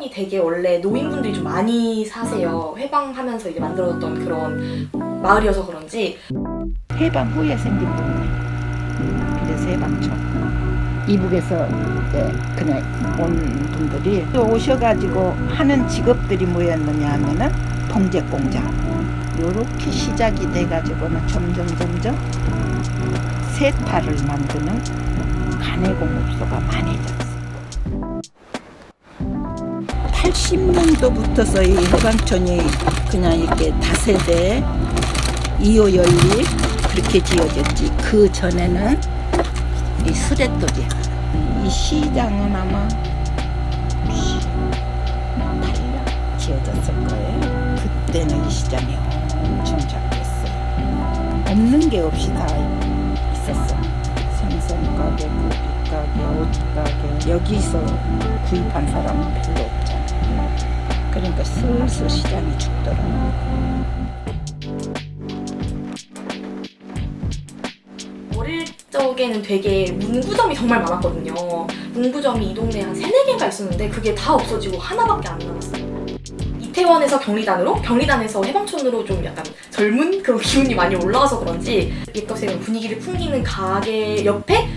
해방촌이 되게 원래 노인분들이 좀 많이 사세요. 해방하면서 이제 만들어졌던 그런 마을이어서 그런지 해방 후에 생긴 동네. 그래서 해방촌. 이북에서 이제 그냥 온 분들이 또 오셔가지고 하는 직업들이 뭐였느냐 하면은 봉제 공장. 요렇게 시작이 돼가지고는 점점 점점 세타를 만드는 간해공업소가 많아졌어. 80년도부터서 이 해방촌이 그냥 이렇게 다세대 2호 연립 그렇게 지어졌지. 그 전에는 이 수레돌이야. 이 시장은 아마 98년 지어졌을 거예요. 그때는 이 시장이 엄청 작겠어요. 없는 게 없이 다 있었어. 생선 가게, 고기 가게, 옷 가게. 여기서 구입한 사람은 별로 없잖아. 그러니까 슬슬 시장이 죽더라고. 어릴 적에는 되게 문구점이 정말 많았거든요. 문구점이 이 동네에 한 세네 개가 있었는데 그게 다 없어지고 하나밖에 안 남았어요. 이태원에서 경리단으로, 경리단에서 해방촌으로 좀 약간 젊은 그런 기운이 많이 올라와서 그런지 옛것의 분위기를 풍기는 가게 옆에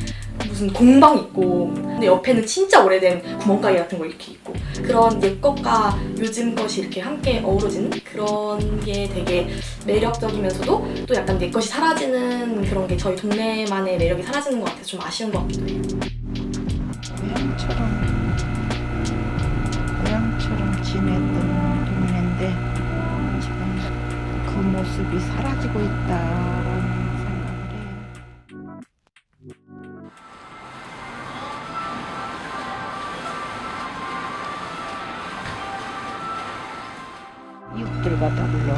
무슨 공방 있고 근데 옆에는 진짜 오래된 구멍가게 같은 거 이렇게 있고 그런 옛 것과 요즘 것이 이렇게 함께 어우러지는 그런 게 되게 매력적이면서도 또 약간 내 것이 사라지는 그런 게 저희 동네만의 매력이 사라지는 것 같아서 좀 아쉬운 것 같기도 해요. 고향처럼 고향처럼 지냈던 동네인데 지금 그 모습이 사라지고 있다 이웃들과 더불어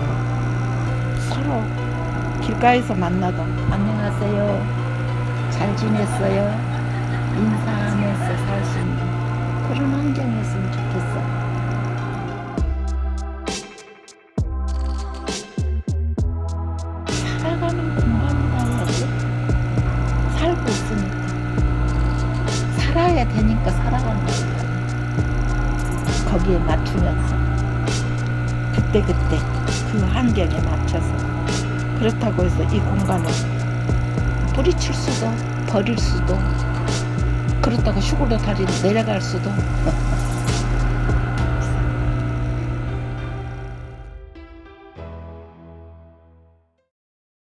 서로 길가에서 만나도 안녕하세요. 잘 지냈어요. 인사하면서 살 수 있는 그런 환경이었으면 좋겠어. 살아가는 공간이라고 하지? 살고 있으니까. 살아야 되니까 살아가는 거야. 거기에 맞추면서. 그때그때 그 환경에 맞춰서. 그렇다고 해서 이 공간을 뿌리칠 수도, 버릴 수도, 그렇다고 시골로 다리 내려갈 수도